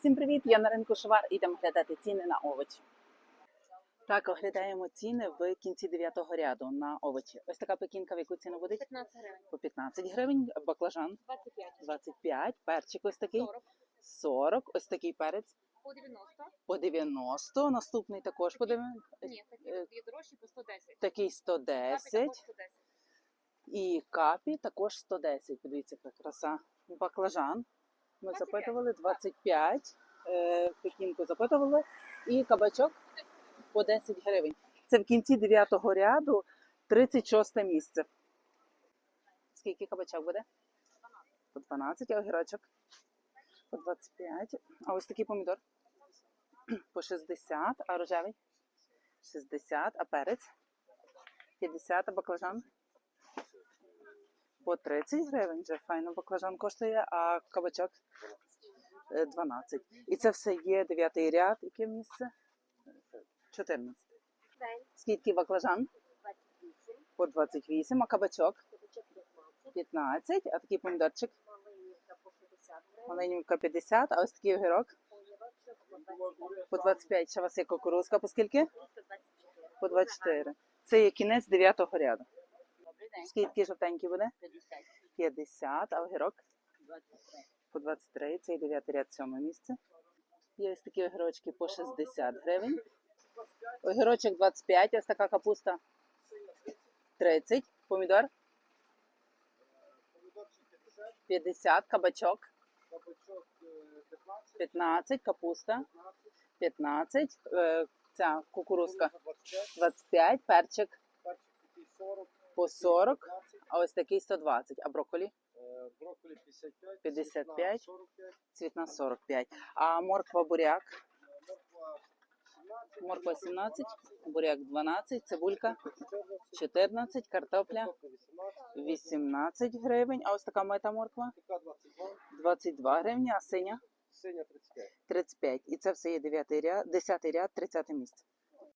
Всім привіт! Я на ринку Шовар. Ідемо глядати ціни на овочі. Так, оглядаємо ціни в кінці 9 ряду на овочі. Ось така пекінка, в яку ціну буде? 15 гривень, По 15 гривень, баклажан 25, 25, перчик ось такий 40, 40, ось такий перець по 90. по 90, наступний також по 90, Ні, такі Е, дві дорожчі по 110. такий Капі 110 також 110. і капі також 110. Подивіться, яка краса. Баклажан ми 25. запитували 25, е, пекінку запитували і кабачок по 10 гривень. Це в кінці 9 ряду 36 місце. Скільки кабачок буде? По 12, а огірочок? По 25. А ось такий помідор? По 60, а рожевий? 60, а перець? 50, а баклажан? По 30 гривень вже файно баклажан коштує, а кабачок? Е, 12. І це все є 9 ряд. Яке місце? 14. Скільки баклажан? 28, По 28, а кабачок? кабачок 15, 15, а такий помідорчик? малинівка по 50 гривень, Маленька 50, а ось такий огірок? по 25, По 25. Ще у вас є кукурузка, по скільки? По 24. Це є кінець 9 ряду. Скільки жовтенький буде? 50, 50, а огірок? 23. По 23, це і 9 ряд, 7 місце. Є ось такі огірочки по 60 гривень. Огірочок 25, ось така капуста 30, помідор? 50, кабачок? 15, капуста? 15, е, ця кукурузка? 25, перчик по 40, а ось такий 120, а брокколі? Брокколі 55, 55, 45, цвітна 45, а морква буряк? Морква 17, Морква 17, буряк 12, цибулька 14, картопля 18 гривень, а ось така мета морква? Така 22, 22 гривні, а синя? Синя 35. 35. І це все є 9 ряд, 10 ряд, 30 місце.